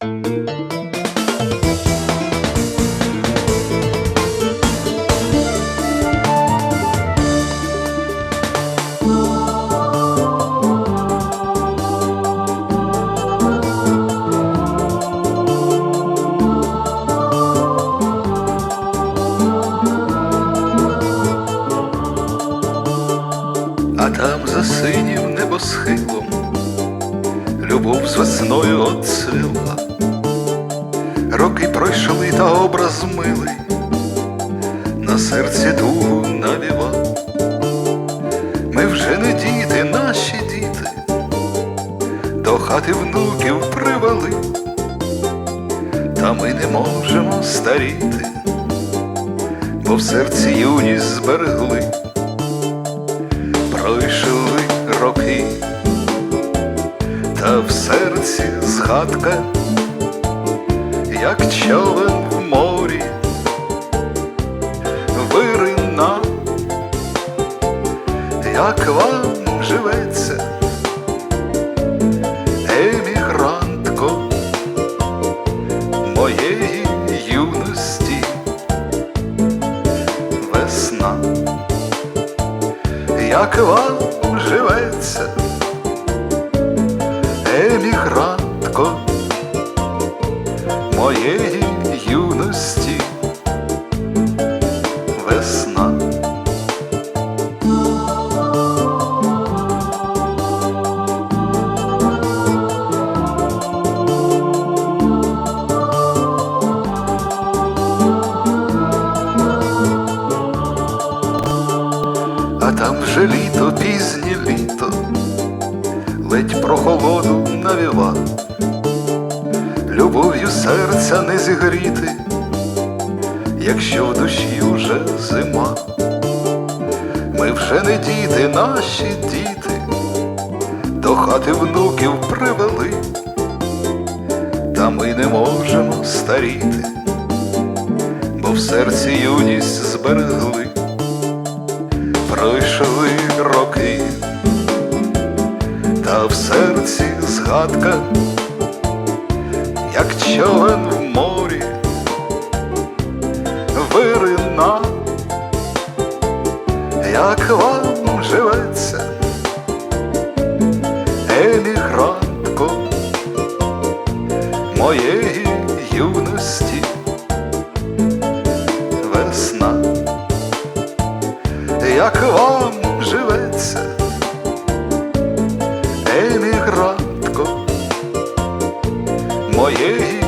А там за синім небосхилом любов з весною оцвіла. Роки пройшли та образ милий, на серці тугу навівав. Ми вже не діти, наші діти, до хати внуків привели, та ми не можемо старіти, бо в серці юність зберегли. В серці згадка, як човен в морі, вирина, як вам живеться, емігрантко моєї юності, весна як вам живеться, емігрантко моєї юності, весна. А там вже літо, пізнє літо, ледь прохолоду навіва, любов'ю серця не зігріти, якщо в душі вже зима. Ми вже не діти, наші діти, до хати внуків привели, та ми не можемо старіти, бо в серці юність зберегли пройшли роки, та в серці згадка, як човен в морі, вирина, як вам живеться, емігрантко моєї юності, весна як вам живеться, моєї